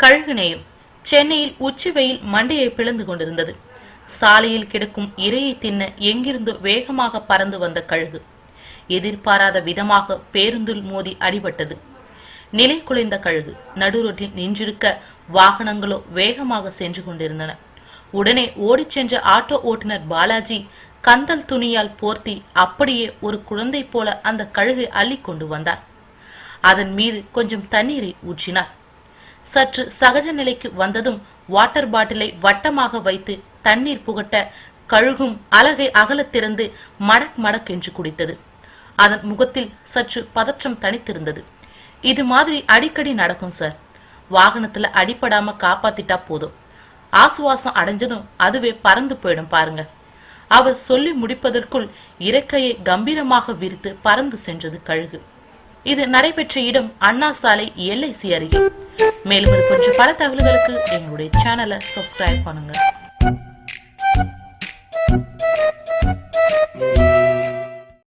கழுகு நேயம் சென்னையில் உச்சி வெயில் மண்டையை பிளந்து கொண்டிருந்தது. சாலையில் கிடக்கும் இரையை தின்ன எங்கிருந்தோ வேகமாக பறந்து வந்த கழுகு. எதிர்பாராத விதமாக பேருந்தில் மோதி அடிபட்டது. நிலை குலைந்த கழுகு நடுரோட்டில் நின்றிருக்க வாகனங்களோ வேகமாக சென்று கொண்டிருந்தன. உடனே ஓடிச் சென்ற ஆட்டோ ஓட்டுநர் பாலாஜி கந்தல் துணியால் போர்த்தி அப்படியே ஒரு குழந்தை போல அந்த கழுகை அள்ளி கொண்டு வந்தார். அதன் மீது கொஞ்சம் தண்ணீரை ஊற்றினார். சற்று சகஜ நிலைக்கு வந்ததும் வாட்டர் பாட்டிலை வட்டமாக வைத்து தண்ணீர் புகட்ட கழுகும் அலகை அகலத்திறந்து மடக் மடக் என்று குடித்தது. அதன் முகத்தில் சற்று பதற்றம் தனித்திருந்தது இது மாதிரி அடிக்கடி நடக்கும் சார். வாகனத்துல அடிபடாம காப்பாத்திட்டா போதும். ஆசுவாசம் அடைஞ்சதும் அதுவே பறந்து போயிடும் பாருங்க. அவர் சொல்லி முடிப்பதற்குள் இறக்கையை கம்பீரமாக விரித்து பறந்து சென்றது கழுகு. இது நடைபெற்ற இடம் அண்ணா சாலை எல்ஐசி அருகே. மேலும் இது கொஞ்சம் பல தகவல்களுக்கு எங்களுடைய சேனலை சப்ஸ்கிரைப் பண்ணுங்க.